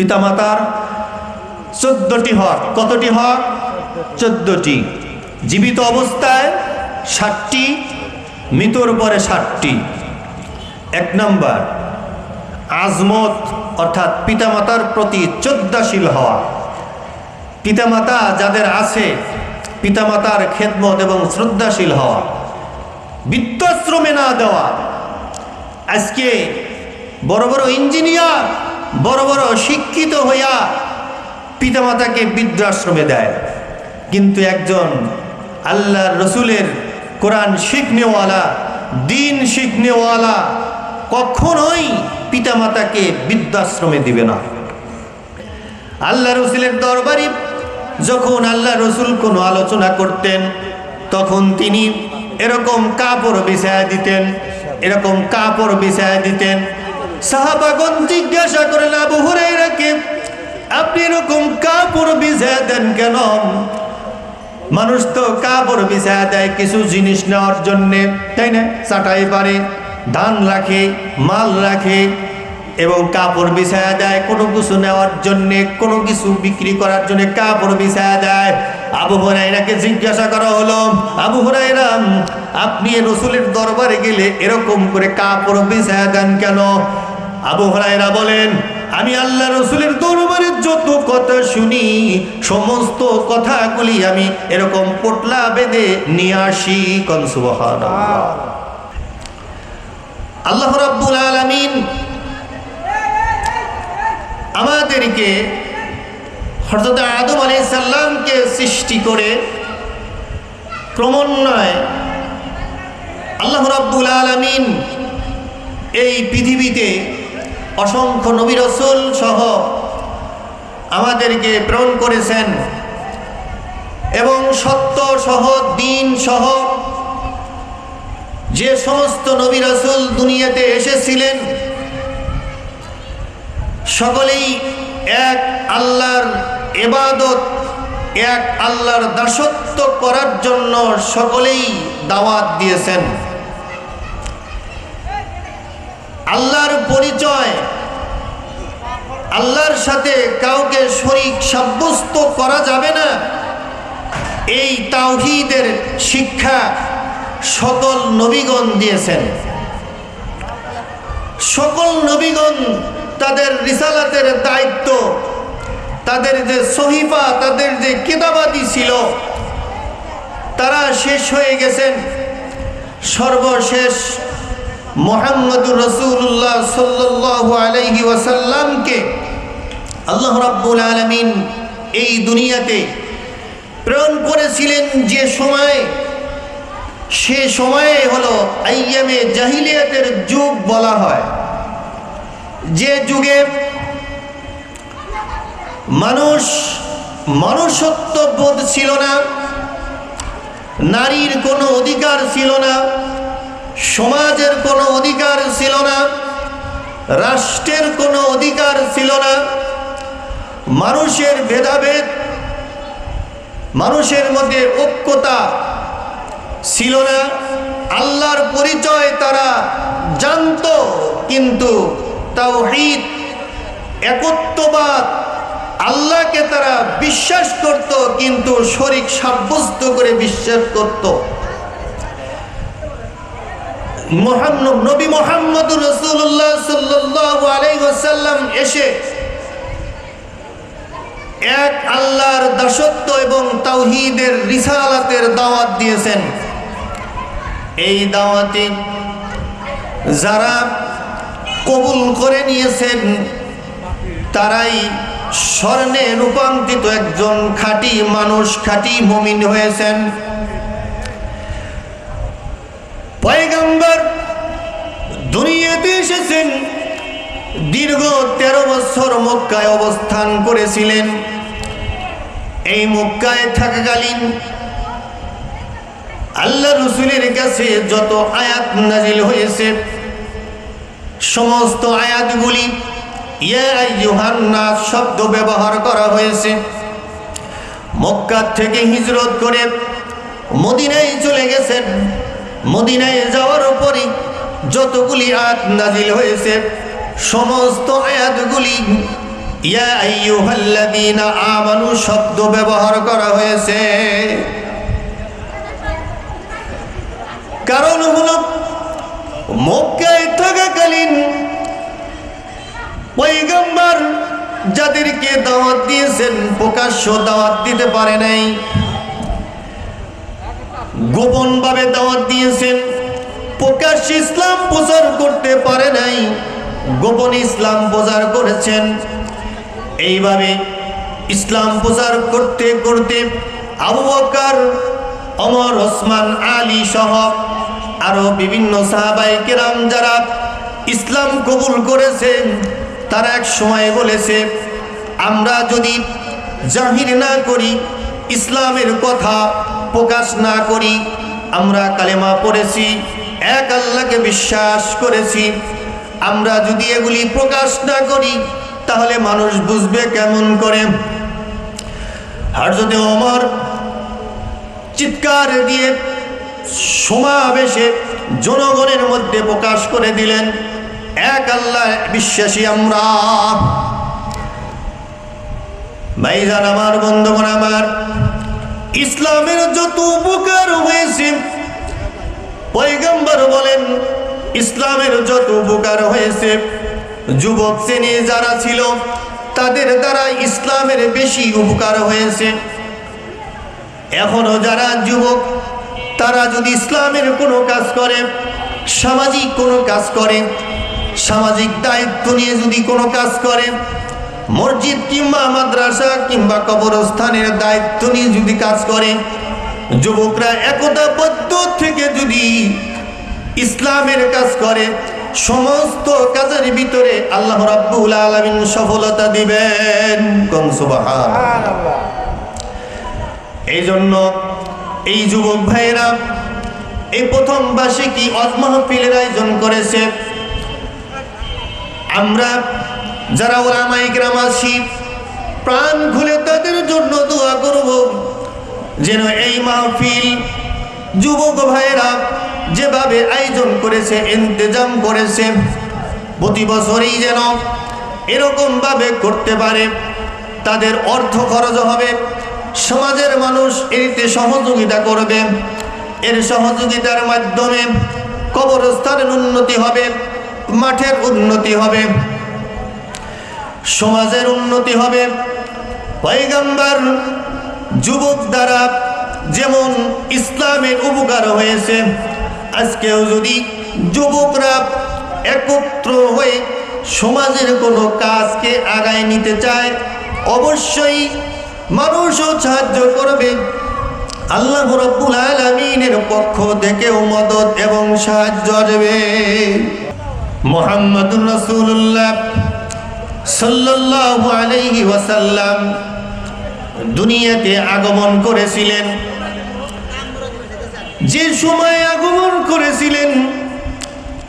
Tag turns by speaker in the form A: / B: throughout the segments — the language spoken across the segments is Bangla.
A: পিতামাতার চোদ্দটি হক কতটি হক চোদ্দটি। জীবিত অবস্থায় ষাটটি মৃতর পরে ষাটটি। এক নম্বর, আজমত, অর্থাৎ পিতামাতার প্রতি শ্রদ্ধাশীল হওয়া। পিতামাতা যাদের আছে, পিতামাতার খেদমত এবং শ্রদ্ধাশীল হওয়া। বৃত্তাশ্রমে না দেওয়া। আজকে বড় বড় ইঞ্জিনিয়ার বড় বড় শিক্ষিত হইয়া পিতামাতাকে বৃদ্ধাশ্রমে দেয়। কিন্তু একজন আল্লাহ রসুলের কোরআন শিখনেওয়ালা, দিন শিখনেওয়ালা কখনোই পিতামাতাকে বৃদ্ধাশ্রমে দিবে না। আল্লাহ রসুলের দরবারে যখন আল্লাহ রসুল কোনো আলোচনা করতেন, তখন তিনি এরকম কাপড় বিছায়া দিতেন, এরকম কাপড় বিছায়া দিতেন সাহাবাগন জিজ্ঞাসা করেন, আবু হুরাইরাকে আপনি এরকম কাপড় বিছায়া দেন কেন? মানুষ তো কাপড় বিছায়া দেয় কিছু জিনিস নেওয়ার জন্যে, তাই না? চাটাই পারে, ধান রাখে, মাল রাখে এবং কাপড় বিছায়া দেয় কোনো কিছু নেওয়ার জন্যে, কোনো কিছু বিক্রি করার জন্য কাপড় বিছায়া দেয়। আবু হরাইরাকে জিজ্ঞাসা করা হলো, আবু হরাইরা আপনি রসুলের দরবারে গেলে এরকম করে কাপড় বিছায়া দেন কেন? আবু হরাইরা বলেন, আমি আল্লাহ রসুলের দরবারের যত কথা শুনি, সমস্ত কথাগুলি আমি এরকম পোটলা বেঁধে নিয়ে আসি কনসুবহান আল্লাহ রাব্বুল আলামিন আমাদেরকে হরত আদম আলী সাল্লামকে সৃষ্টি করে ক্রমান্বয়ে আল্লাহ রাব্বুল আলামিন এই পৃথিবীতে অসংখ্য নবী রসুল সহ আমাদেরকে প্রেরণ করেছেন এবং সত্য সহ, দিন সহ যে সমস্ত নবী রসুল দুনিয়াতে এসেছিলেন, সকলেই এক আল্লাহর এবাদত এক আল্লাহর দাসত্ব করার জন্য সকলেই দাওয়াত দিয়েছেন। আল্লাহর পরিচয়, আল্লাহর সাথে কাউকে শরিক সাব্যস্ত করা যাবে না। এই তাওহিদের শিক্ষা সকল নবীগণ দিয়েছেন। সকল নবীগণ তাদের রিসালাতের দায়িত্ব, তাদের যে সহিফা, তাদের যে কেতাবাদি ছিল, তারা শেষ হয়ে গেছেন। সর্বশেষ মোহাম্মদুর রসুল্লাহ সাল্লু আলহি ওয়াসাল্লামকে আল্লাহ রাব্বুল আলমিন এই দুনিয়াতে প্রেরণ করেছিলেন যে সময়, সে সময়ে হলো আইয়ামে জাহিলিয়াতের যুগ বলা হয়। যে যুগে মানুষ মনুষ্যত্ব বোধ ছিল না, নারীর কোনো অধিকার ছিল না সমাজের কোনো অধিকার ছিল না, রাষ্ট্রের কোনো অধিকার ছিল না, মানুষের ভেদাভেদ, মানুষের মধ্যে ঐক্যতা ছিল না, আল্লাহর পরিচয় তারা জানত, কিন্তু তাওহীদ, একত্ববাদ আল্লাহকে তারা বিশ্বাস করত, কিন্তু শরিক সাব্যস্ত করে বিশ্বাস করত। মোহাম্মদ নবী মোহাম্মদুর রসুল্লাহ এসে এক আল্লাহর এবং তাওহিদের দাওয়াত দিয়েছেন। এই দাওয়াতে যারা কবুল করে নিয়েছেন, তারাই স্বর্ণে রূপান্তরিত একজন খাঁটি মানুষ, খাঁটি মমিন হয়েছেন। পয়গম্বর, দুনিয়াতে এসেছেন। দীর্ঘ তেরো বছর মক্কায় অবস্থান করেছিলেন। এই মক্কায় থাকাকালীন আল্লাহ রসুলের কাছে যত আয়াত নাজিল হয়েছে, সমস্ত আয়াতগুলি, ইয়া শব্দ ব্যবহার করা হয়েছে। মক্কা থেকে হিজরত করে মদিনায় চলে গেছেন। মদিনায় যাওয়ার পরই যতগুলি আয়াত নাজিল হয়েছে, সমস্ত আয়াতগুলি, ইয়া আমানু, শব্দ ব্যবহার করা হয়েছে। কারণ হলো, মক্কায় থাকাকালীন পৈগম্বর যাদেরকে দাওয়াত দিয়েছেন, প্রকাশ্য দাওয়াত দিতে পারে নাই। গোপনভাবে দাওয়াত দিয়েছেন। প্রকাশ্য ইসলাম প্রচার করতে পারে নাই, গোপন ইসলাম প্রচার করেছেন। এইভাবে ইসলাম প্রচার করতে করতে আবু বকর অমর ওসমান, আলী সহ আরও বিভিন্ন সাহাবাই কেরাম যারা ইসলাম কবুল করেছেন, তারা এক সময় বলেছে, আমরা যদি জাহির না করি ইসলামের কথা প্রকাশ না করি, আমরা কালেমা পড়েছি, এক আল্লাহকে বিশ্বাস করেছি। আমরা যদি এগুলি প্রকাশ না করি, তাহলে মানুষ বুঝবে কেমন করে। যদি অমর চিৎকার দিয়ে সমাবেশে জনগণের মধ্যে প্রকাশ করে দিলেন, এক আল্লাহ বিশ্বাসী আমরা। ভাইজান আমার, বন্ধুগণ আমার ইসলামের যত উপকার হয়েছে, পয়গম্বর বলেন, ইসলামের যত উপকার হয়েছে, যুবক শ্রেণি যারা ছিল, তাদের দ্বারা ইসলামের বেশি উপকার হয়েছে। এখনও যারা যুবক, তারা যদি ইসলামের কোনো কাজ করে, সামাজিক কোনো কাজ করে, সামাজিক দায়িত্ব নিয়ে যদি কোনো কাজ করে মসজিদ কিংবা মাদ্রাসা কিংবা কবরস্থানের দায়িত্ব নিয়ে যদি কাজ করে, যুবকরা একতাবদ্ধ থেকে যদি ইসলামের কাজ করে, সমস্ত কাজের ভিতরে আল্লাহ রাব্বুল আলামিন সফলতা দিবেন। কম এই জন্য এই যুবক ভাইয়েরা, এই প্রথম বার্ষিকী অজ মাহফিলের আয়োজন করেছে। আমরা যারা ওলামাই গ্রাম প্রাণ খুলে তাদের জন্য দোয়া করব, যেন এই মাহফিল যুবক ভাইয়েরা যেভাবে আয়োজন করেছে, ইন্তজাম করেছে, প্রতি বছরই যেন এরকমভাবে করতে পারে, তাদের অর্থ খরচ হবে, সমাজের মানুষ এতে সহযোগিতা করবে, এর সহযোগিতার মাধ্যমে কবরস্থানের উন্নতি হবে, মাঠের উন্নতি হবে। সমাজের উন্নতি হবে। পয়গাম্বার যুবক দ্বারা যেমন ইসলামের উপকার হয়েছে, আজকেও যদি যুবকরা একত্র হয়ে সমাজের কোনো কাজকে আগায় নিতে চায়, অবশ্যই মানুষও সাহায্য করবে। আল্লাহ রব্বুল আলমিনের পক্ষ থেকেও মদত এবং সাহায্য আসবে। মোহাম্মদুর রসুল্লাহ সাল্লাল্লাহু আলাইহি ওয়াসাল্লাম দুনিয়াতে আগমন করেছিলেন। যে সময়ে আগমন করেছিলেন,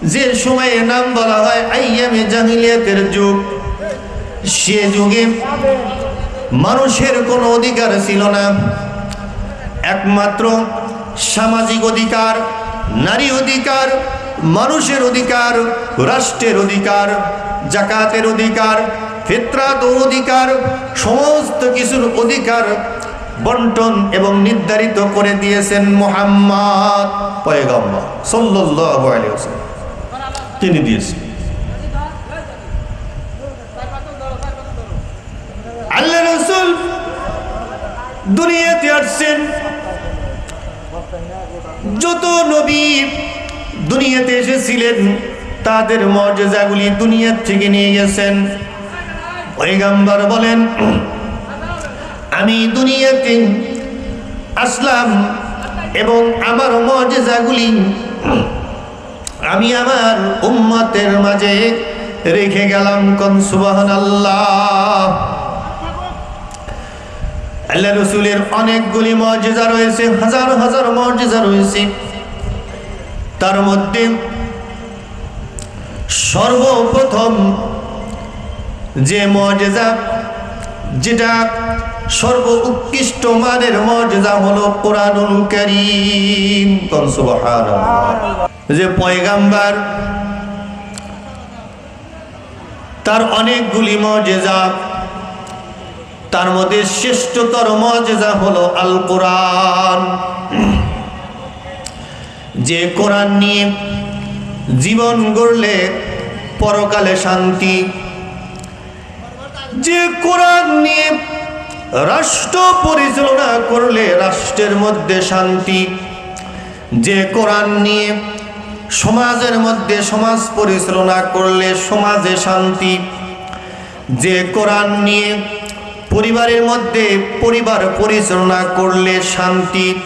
A: যে সময়ে নাম বলা হয় আইয়ামে জাহিলিয়াতের যুগ। সে যুগে মানুষের কোনো অধিকার ছিল না। একমাত্র সামাজিক অধিকার, নারী অধিকার, মানুষের অধিকার, রাষ্ট্রের অধিকার। জাকাতের অধিকার ফেতরাত অধিকার, সমস্ত কিছুর অধিকার বন্টন এবং নির্ধারিত করে দিয়েছেন মোহাম্মদ পয়গম্বর ওয়াসাল্লাম। তিনি দিয়েছেন। আল্লাহ রসুল দুনিয়াতে আসছেন। যত নবী দুনিয়াতে এসেছিলেন তাদের মর্যাদাগুলি দুনিয়ার থেকে নিয়ে গেছেন। পয়গাম্বর বলেন, আমি দুনিয়াতে আসলাম এবং আমার মর্যাদাগুলি আমি আমার উম্মতের মাঝে রেখে গেলাম। কন সুবাহান আল্লাহ আল্লাহ রসুলের অনেকগুলি মর্যাদা রয়েছে, হাজার হাজার মর্যাদা রয়েছে। তার মধ্যে সর্বপ্রথম যে মর্যাদা, যেটা সর্ব উৎকৃষ্ট মানের মর্যাদা হলো। যে পয়গাম্বার, তার অনেকগুলি মর্যাদা, তার মধ্যে শ্রেষ্ঠতর মজেজা হলো আল কোরআন যে কোরআন নিয়ে জীবন গড়লে পরকালে শান্তি। যে কোরআন নিয়ে রাষ্ট্র পরিচালনা করলে রাষ্ট্রের মধ্যে শান্তি। যে কোরআন নিয়ে সমাজের মধ্যে সমাজ পরিচালনা করলে সমাজে শান্তি। যে কোরআন নিয়ে পরিবারের মধ্যে পরিবার পরিচালনা করলে শান্তি।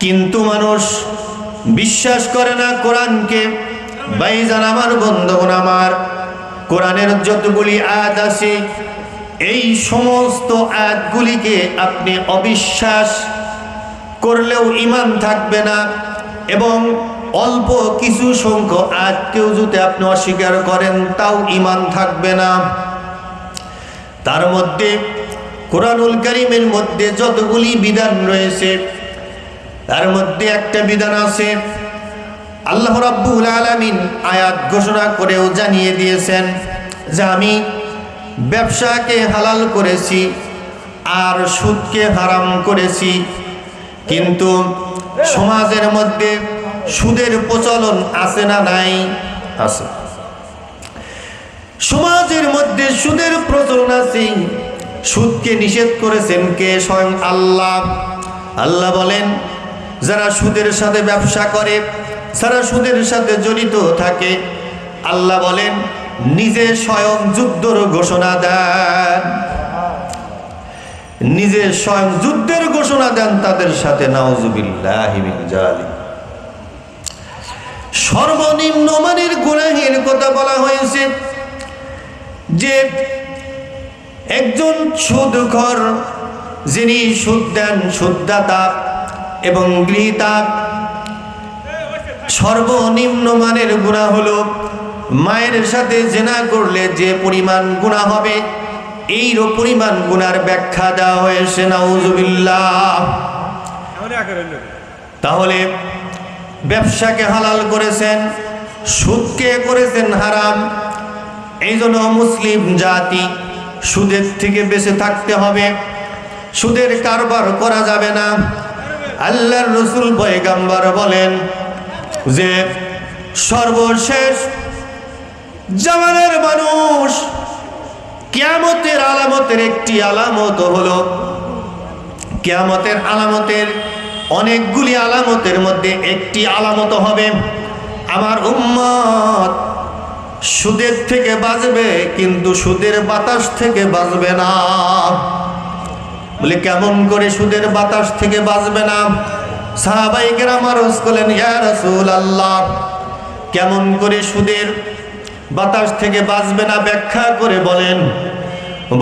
A: কিন্তু মানুষ বিশ্বাস করে না কোরআনকে। বাইজান আমার বন্ধুগণ আমার, কোরআনের যতগুলি আয়াত আছে, এই সমস্ত আয়াতগুলিকে আপনি অবিশ্বাস করলেও ইমান থাকবে না এবং অল্প কিছু সংখ্য সংখ্যক আয়াতকেও যদি আপনি অস্বীকার করেন, তাও ইমান থাকবে না। তার মধ্যে কোরআনুল করিমের মধ্যে যতগুলি বিধান রয়েছে তার মধ্যে একটা বিধান আছে। আল্লাহ রাব্বুল আলামিন আয়াত ঘোষণা করেও জানিয়ে দিয়েছেন যে আমি ব্যবসাকে হালাল করেছি আর সুদকে হারাম করেছি। কিন্তু সমাজের মধ্যে সুদের প্রচলন আছে না নাই? আছে। সমাজের মধ্যে সুদের প্রচলন আছে। সুদকে নিষেধ করেছেন কে? স্বয়ং আল্লাহ। আল্লাহ বলেন যারা সুদের সাথে ব্যবসা করে, যারা সুদের সাথে জড়িত থাকে, আল্লাহ বলেন, নিজে স্বয়ং যুদ্ধর ঘোষণা দেন। নিজে স্বয়ং যুদ্ধের ঘোষণা দেন তাদের সাথে নাউজুবিল্লাহিমিন জালিম সর্বনিম্ন মানের গুনাহের কথা বলা হয়েছে যে, একজন সুদখর যিনি সুদ দেন, সুদদাতা এবং গৃহীতা সর্বনিম্ন মানের গুণা হলো মায়ের সাথে জেনা করলে যে পরিমাণ গুণা হবে এই পরিমাণ গুণার ব্যাখ্যা দেওয়া হয়েছে তাহলে ব্যবসাকে হালাল করেছেন, সুদকে করেছেন হারাম এই জন্য মুসলিম জাতি সুদের থেকে বেঁচে থাকতে হবে, সুদের কারবার করা যাবে না। আল্লাহর রসুল পয়গাম্বার বলেন যে সর্বশেষ জামানের মানুষ কিয়ামতের আলামতের একটি আলামত হলো, কিয়ামতের আলামতের অনেকগুলি আলামতের মধ্যে একটি আলামত হবে। আমার উম্মত সুদের থেকে বাঁচবে, কিন্তু সুদের বাতাস থেকে বাঁচবে না। বলে, কেমন করে সুদের বাতাস থেকে বাঁচবে না? সাহাবাইকের আমার করলেন, ইয়া রাসূল আল্লাহ কেমন করে সুদের বাতাস থেকে বাঁচবে না? ব্যাখ্যা করে বলেন।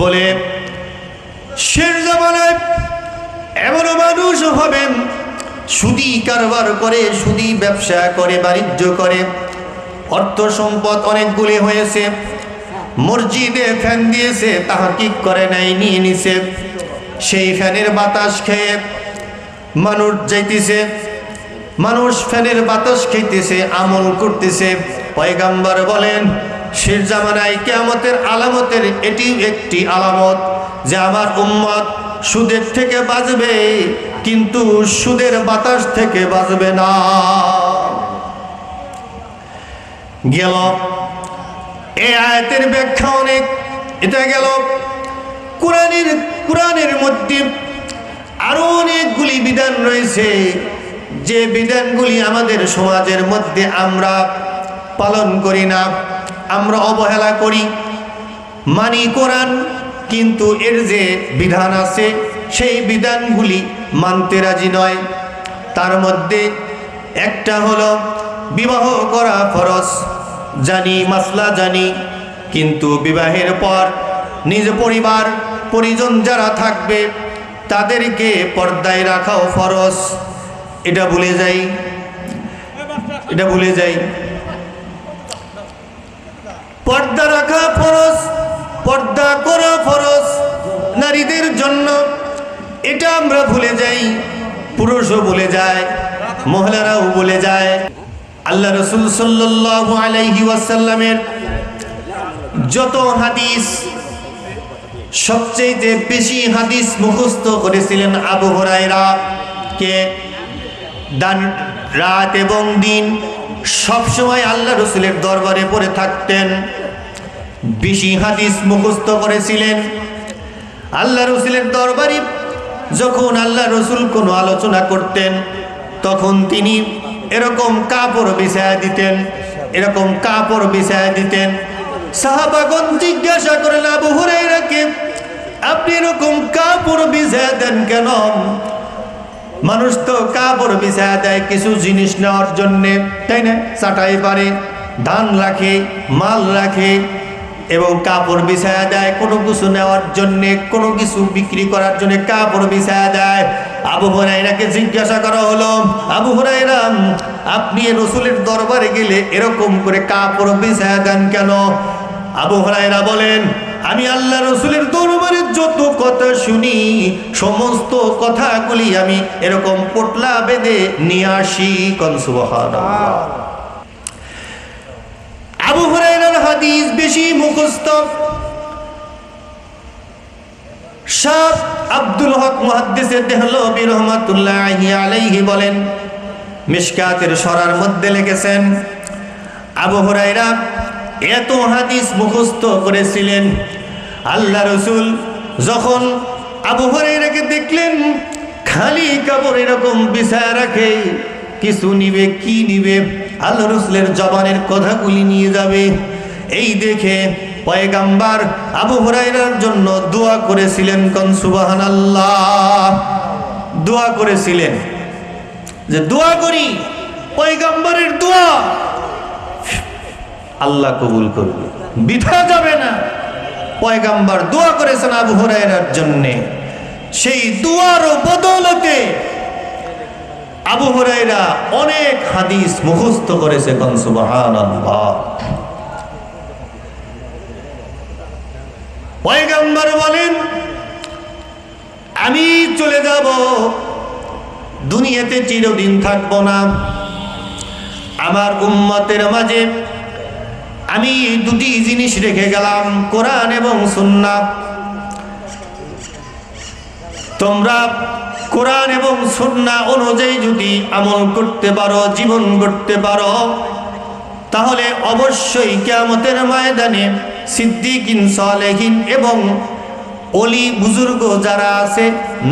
A: বলে, শেষ জামানায় এমনও মানুষ হবেন, সুদি কারবার করে, সুদি ব্যবসা করে, বাণিজ্য করে, অর্থ সম্পদ অনেকগুলি হয়েছে, মসজিদে ফ্যান দিয়েছে তাহা কি করে নাই, নিয়ে নিছে। সেই ফ্যানের বাতাস খেয়ে মানুষ যাইতেছে, মানুষ ফ্যানের বাতাস খেতেছে আমল করতেছে। পয়গাম্বার বলেন শেষ জামানায় কেয়ামতের আলামতের এটি একটি আলামত যে আমার উম্মত সুদের থেকে বাঁচবে, কিন্তু সুদের বাতাস থেকে বাঁচবে না। গেল। এ আয়াতের ব্যাখ্যা অনেক। এটা গেল। কোরআনের কোরআনের মধ্যে আরও অনেকগুলি বিধান রয়েছে। যে বিধানগুলি আমাদের সমাজের মধ্যে আমরা পালন করি না, আমরা অবহেলা করি। মানি কোরআন, কিন্তু এর যে বিধান আছে, সেই বিধানগুলি মানতে রাজি নয়। তার মধ্যে একটা হলো বিবাহ করা ফরজ, জানি, মাসলা জানি, কিন্তু বিবাহের পর নিজ পরিবার পরিজন যারা থাকবে, তাদেরকে পর্দায় রাখাও ফরজ। এটা ভুলে যাই। এটা ভুলে যাই। পর্দা রাখা ফরজ, পর্দা করা ফরজ নারীদের জন্য। এটা আমরা ভুলে যাই। পুরুষও ভুলে যায়, মহিলারাও ভুলে যায়। আল্লাহ রসুল সাল্লাল্লাহু আলাইহি ওয়াসাল্লামের যত হাদিস সবচেয়ে বেশি হাদিস মুখস্থ করেছিলেন আবু হরাইরা কে? দান, রাত এবং দিন সবসময় আল্লাহ রসুলের দরবারে পড়ে থাকতেন। বেশি হাদিস মুখস্থ করেছিলেন। আল্লাহ রসুলের দরবারে যখন আল্লাহ রসুল কোনো আলোচনা করতেন, তখন তিনি এরকম কাপড় বিছায়া দিতেন, এরকম কাপড় বিছায়া দিতেন। সাহাবাগন জিজ্ঞাসা করেন আবু হুরাইরাকে আপনি এরকম কাপড় বিছায়া দেন কেন? মানুষ তো কাপড় বিছায়া দেয়, কিছু জিনিস নেওয়ার জন্যে, তাই না? চাটাই পারে, ধান রাখে, মাল রাখে এবং কাপড় বিছায়া দেয়। কোনো কিছু নেওয়ার জন্যে, কোনো কিছু বিক্রি করার জন্য কাপড় বিছায়া দেয়। আবু হুরাইরাকে জিজ্ঞাসা করা হলো, আবু হুরাইরা আপনি রসুলের দরবারে গেলে এরকম করে কাপড় বিছায়া দেন কেন? আবু হুরাইরা বলেন, আমি আল্লাহ রসুলের দরবারে যত কথা শুনি, সমস্ত কথাগুলি আমি এরকম পোটলা বেঁধে নিয়ে আসি কনসুবহান আবু হুরাইরার হাদিস বেশি মুখস্থ। শাহ আব্দুল হক মুহাদ্দিসে দেহলবি রহমাতুল্লাহি আলাইহি বলেন, মিশকাতের সরার মধ্যে লিখেছেন, আবু হুরাইরা এত হাদিস মুখস্থ করেছিলেন। আল্লাহ রসুল যখন আবু হুরাইরাকে দেখলেন, খালি কাপড় এরকম বিছায় রাখে, কিছু নিবে, কি নিবে, আল্লাহ রসুলের জবানের কথাগুলি নিয়ে যাবে। এই দেখে পয়গাম্বার আবু হুরাইরার জন্য দোয়া করেছিলেন কন সুবাহান আল্লাহ দোয়া করেছিলেন। যে দোয়া করি, পয়গাম্বারের দোয়া আল্লাহ কবুল করবে। বিধা যাবে না। পয়গাম্বার দোয়া করেছেন আবু হুরাইরার জন্যে। সেই দুয়ার বদলতে আবু হুরাইরা অনেক হাদিস মুখস্থ করেছে কন সুবহানাল্লাহ। পয়গাম্বার বলেন, আমি চলে যাব, দুনিয়াতে চিরদিন থাকব না। আমার উম্মতের মাঝে আমি দুটি জিনিস রেখে গেলাম, কোরআন এবং সুন্না তোমরা কোরআন এবং সুন্না অনুযায়ী যদি আমল করতে পারো, জীবন করতে পারো, তাহলে অবশ্যই কেয়ামতের ময়দানে সিদ্দিকিন, সালেহিন এবং অলি বুজুর্গ যারা আছে,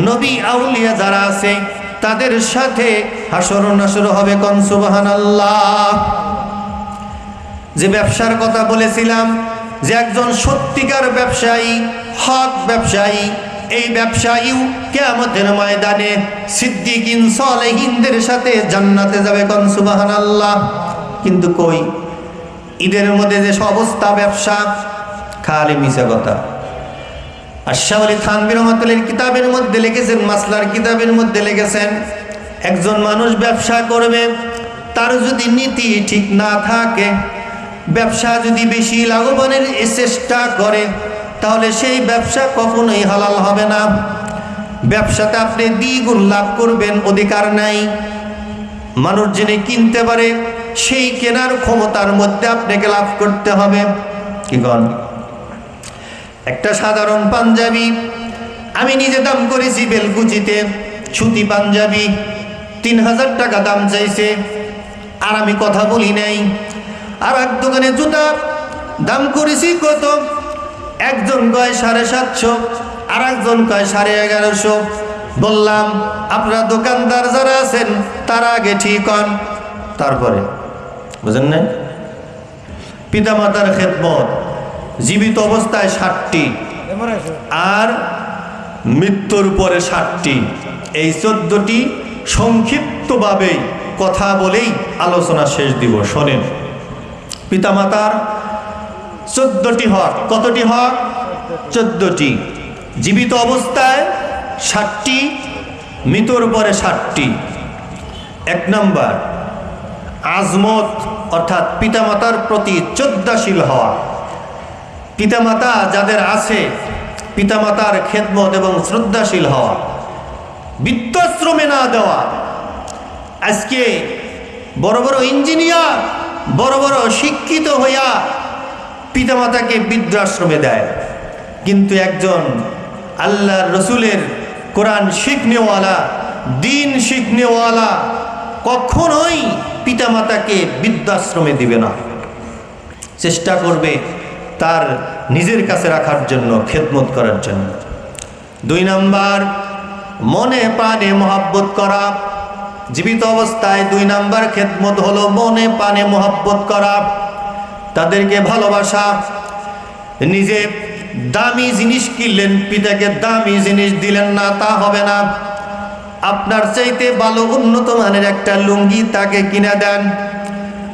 A: নবী আউলিয়া যারা আছে, তাদের সাথে হাসর নাসর হবে কনসুবাহান আল্লাহ যে ব্যবসার কথা বলেছিলাম, যে একজন সত্যিকার ব্যবসায়ী, হক ব্যবসায়ী, এই ব্যবসায়ীও কেয়ামতের ময়দানে সিদ্দিকিন সলেহিনদের সাথে জান্নাতে যাবে কনসুবাহান আল্লাহ কিন্তু কই? ঈদের মধ্যে যে অবস্থা ব্যবসা, খালি মিশা কথা। আশাফ আলী থানবি রহমতুল্লের কিতাবের মধ্যে লিখেছেন, মাসলার কিতাবের মধ্যে লিখেছেন, একজন মানুষ ব্যবসা করবে, তার যদি নীতি ঠিক না থাকে ব্যবসা যদি বেশি লাভবানের চেষ্টা করে, তাহলে সেই ব্যবসা কখনোই হালাল হবে না। ব্যবসাতে আপনি দ্বিগুণ লাভ করবেন, অধিকার নাই। মানুষ যিনি কিনতে পারে, সেই কেনার ক্ষমতার মধ্যে আপনাকে লাভ করতে হবে। কি কন? একটা সাধারণ পাঞ্জাবি, আমি নিজে দাম করেছি বেলকুচিতে, সুতি পাঞ্জাবি, তিন হাজার টাকা দাম চাইছে। আর আমি কথা বলি নাই। আর এক দোকানে জুতা। দাম করেছি কত? একজন কয় সাড়ে সাতশো, আর একজন কয় সাড়ে এগারোশো। বললাম, আপনারা দোকানদার যারা আছেন, তারা আগে ঠিক হন। তারপরে, বুঝেন নাই? পিতামাতার খেদমত, জীবিত অবস্থায় ষাটটি, আর মৃত্যুর পরে ষাটটি। এই চোদ্দটি সংক্ষিপ্তভাবে কথা বলেই আলোচনা শেষ দিব, শোনেন। পিতামাতার চোদ্দটি হক কতটি হক চোদ্দটি। জীবিত অবস্থায় ষাটটি, মৃত্যুর পরে ষাটটি। এক নম্বর, আজমত, অর্থাৎ পিতামাতার প্রতি চোদ্দাশীল হওয়া। পিতামাতা যাদের আছে, পিতামাতার খেদমত এবং শ্রদ্ধাশীল হওয়া। বৃত্তাশ্রমে না দেওয়া। আজকে বড় বড় ইঞ্জিনিয়ার বড় বড় শিক্ষিত হইয়া পিতামাতাকে বৃদ্ধাশ্রমে দেয়। কিন্তু একজন আল্লাহ রসুলের কোরআন শিখনেওয়ালা, দিন শিখনেওয়ালা কখনোই পিতামাতাকে বৃদ্ধাশ্রমে দিবে না। চেষ্টা করবে তার নিজের কাছে রাখার জন্য, খেদমত করার জন্য। দুই নাম্বার মনে প্রাণে মহাব্বত করা। জীবিত অবস্থায় দুই নাম্বার খেদমত হলো মনে পানে মোহাব্বত করা, তাদেরকে ভালোবাসা, নিজে দামি জিনিস কিনলেন, পিতাকে দামি জিনিস দিলেন না, তা হবে না। আপনার চাইতে ভালো উন্নত মানের একটা লুঙ্গি তাকে কিনে দেন।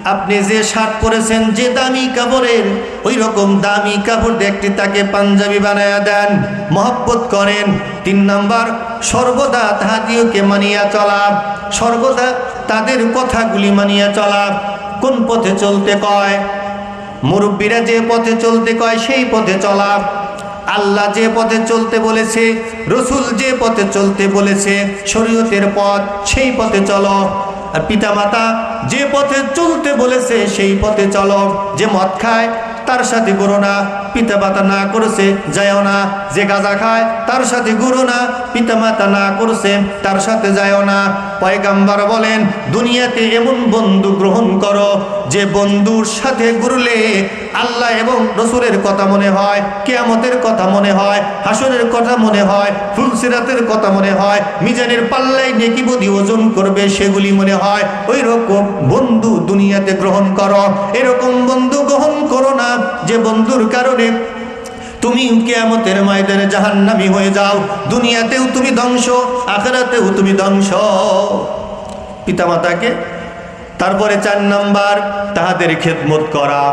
A: আপনি যে শার্ট পরেছেন, যে দামি কাপড়ের ওই রকম দামি কাপড় একটি তাকে পাঞ্জাবি বানায়া দেন, মহব্বত করেন। তিন নাম্বার, সর্বদা তাহাদিওকে মানিয়া চলা, সর্বদা তাদের কথাগুলি মানিয়া চলা। কোন পথে চলতে কয়? মুরব্বীরা যে পথে চলতে কয়, সেই পথে চলা। আল্লাহ যে পথে চলতে বলেছে, রসুল যে পথে চলতে বলেছে, শরীয়তের পথ সেই পথে চলো। আর পিতামাতা যে পথে চলতে বলেছে, সেই পথে চলো। যে মদ খায়, তার সাথে করো না। পিতা মাতা না করেছে, যায়ও না। যে গাঁজা খায়, তার সাথে ঘুরো না। পিতা মাতা না করেছে, তার সাথে যায়ও না। পয়গাম্বার বলেন, দুনিয়াতে এমন বন্ধু গ্রহণ করো, যে বন্ধুর সাথে ঘুরলে আল্লাহ এবং রসুলের কথা মনে হয়, কেয়ামতের কথা মনে হয় হাসনের কথা মনে হয় ফুলসিরাতের কথা মনে হয়, মিজানের পাল্লায় নেকি বদি ওজন করবে সেগুলি মনে হয়। ওই রকম বন্ধু দুনিয়াতে গ্রহণ করো। এরকম বন্ধু গ্রহণ করো না, যে বন্ধুর কারণে তুমি কেয়ামতের ময়দানে জাহান্নামি হয়ে যাও। দুনিয়াতেও তুমি ধ্বংস, আখেরাতেও তুমি ধ্বংস। পিতামাতাকে তারপরে চার নাম্বার, তাহাদের খেদমত করা।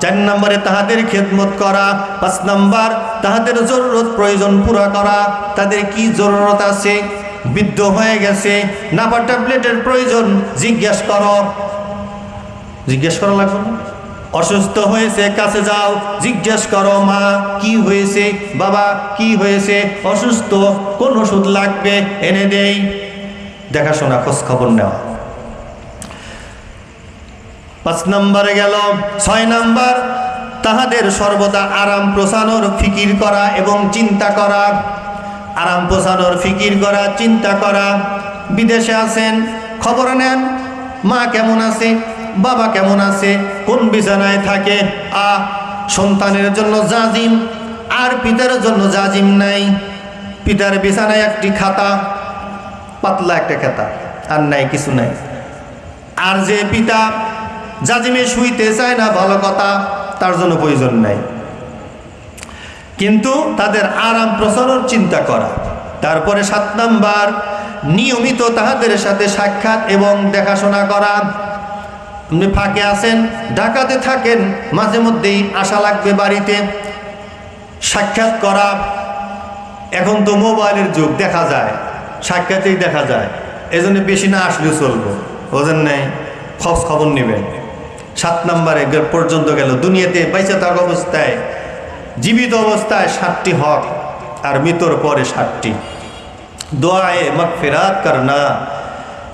A: চার নম্বরে তাহাদের খেদমত করা। পাঁচ নাম্বার, তাহাদের জরুরত প্রয়োজন পুরা করা। তাদের কি জরুরত আছে? বৃদ্ধ হয়ে গেছে। নাপা ট্যাবলেটের প্রয়োজন, জিজ্ঞেস করো। জিজ্ঞেস করা লাগবে না? অসুস্থ হয়েছে, কাছে যাও, জিজ্ঞেস করো, মা, কি হয়েছে? বাবা, কি হয়েছে? অসুস্থ, কোন ওষুধ লাগবে? এনে দেই। দেখাশোনা খোঁজ খবর নেওয়া। পাঁচ নম্বরে গেল, ছয় নম্বর, তাহাদের সর্বদা আরাম প্রসানোর ফিকির করা এবং চিন্তা করা। আরাম প্রসানোর ফিকির করা, চিন্তা করা। বিদেশে আছেন, খবর নেন, মা কেমন আছে? বাবা কেমন আছে? কোন বিছানায় থাকে? আ, সন্তানের জন্য জাজিম, আর পিতার জন্য জাজিম নাই। পিতার বিছানায় একটি খাতা, পাতলা একটা খাতা, আর নাই, কিছু নাই। আর যে পিতা জাজিমে শুইতে চায় না, ভালো কথা, তার জন্য প্রয়োজন নাই। কিন্তু তাদের আরাম প্রসারণ চিন্তা করা। তারপরে সাত নাম্বার, নিয়মিত তাহাদের সাথে সাক্ষাৎ এবং দেখাশোনা করা। আপনি ফাঁকে আছেন ঢাকাতে থাকেন, মাঝে মধ্যেই আসা লাগবে বাড়িতে। সাক্ষাৎ করা, এখন তো মোবাইলের যুগ, দেখা যায়। সাক্ষাতেই দেখা যায়। এজন্য বেশি না আসলেও চলবো। বোঝেন নাই? খোঁজ খবর নেবেন। সাত নম্বরে পর্যন্ত গেল। দুনিয়াতে বাইসে থাকা অবস্থায়, জীবিত অবস্থায় ষাটটি হক, আর মৃতর পরে ষাটটি দোয়ায়ে মগফিরাত করনা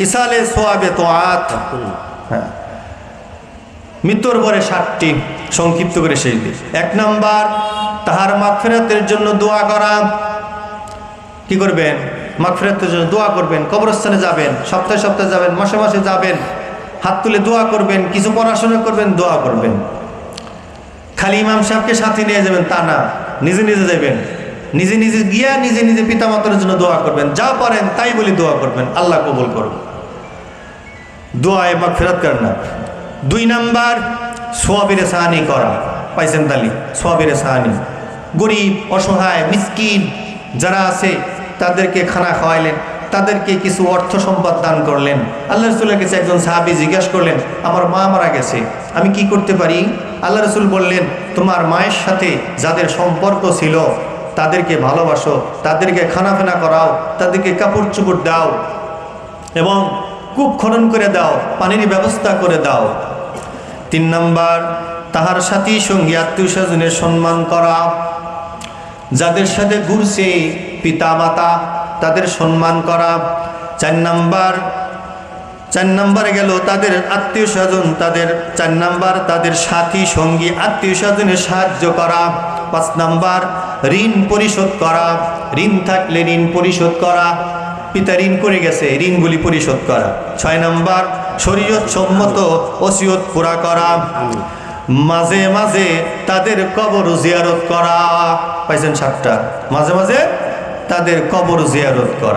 A: ইসালে সোয়াবে তো আত হ্যাঁ। মৃত্যুর পরে সাতটি সংক্ষিপ্ত করে শেষ দিই। এক নাম্বার, তাহার মাগফিরাতের জন্য দোয়া করা। কি করবেন? মাগফিরাতের জন্য দোয়া করবেন, কবরস্থানে যাবেন, সপ্তাহে সপ্তাহে যাবেন, মাসে মাসে যাবেন, হাত তুলে দোয়া করবেন, কিছু পড়াশোনা করবেন, দোয়া করবেন। খালি ইমাম সাহেবকে সাথে নিয়ে যাবেন, তা না, নিজে নিজে যাবেন। নিজে নিজে গিয়া নিজে নিজে পিতামাতার জন্য দোয়া করবেন, যা পারেন তাই বলি দোয়া করবেন, আল্লাহ কবুল করুন। দোয়ায় মাগফিরাত করেন না। দুই নাম্বার, সোয়াবির সাহানি করা। পাইছেন তালি? সোয়াবির সাহানি। গরিব, অসহায়, মিসকিন যারা আছে, তাদেরকে খানা খাওয়াইলেন, তাদেরকে কিছু অর্থ সম্পদ দান করলেন। আল্লাহ রসুলের কাছে একজন সাহাবি জিজ্ঞাসা করলেন, আমার মা মারা গেছে, আমি কি করতে পারি? আল্লাহ রসুল বললেন, তোমার মায়ের সাথে যাদের সম্পর্ক ছিল, তাদেরকে ভালোবাসো, তাদেরকে খানা ফেনা করাও, তাদেরকে কাপড় চুপড় দাও এবং কূপ খনন করে দাও, পানির ব্যবস্থা করে দাও। তিন নাম্বার, তাহার সাথী সঙ্গী আত্মীয় স্বজনের সম্মান করা। যাদের সাথে ঘুরছে পিতা মাতা তাদের সম্মান করা। চার নাম্বার চার নাম্বার গেল তাদের আত্মীয় স্বজন, তাদের চার নাম্বার, তাদের সাথী সঙ্গী আত্মীয় স্বজনের সাহায্য করা। পাঁচ নাম্বার, ঋণ পরিশোধ করা। ঋণ থাকলে ঋণ পরিশোধ করা। পিতা ঋণ করে গেছে, ঋণগুলি পরিশোধ করা। ছয় নাম্বার শরীয়ত সম্মত ওসিয়ত পুরা করা। মাঝে মাঝে তাদের কবর জিয়ারত করা। পাইছেন সাতটা। মাঝে মাঝে তাদের কবর জিয়ারত করা।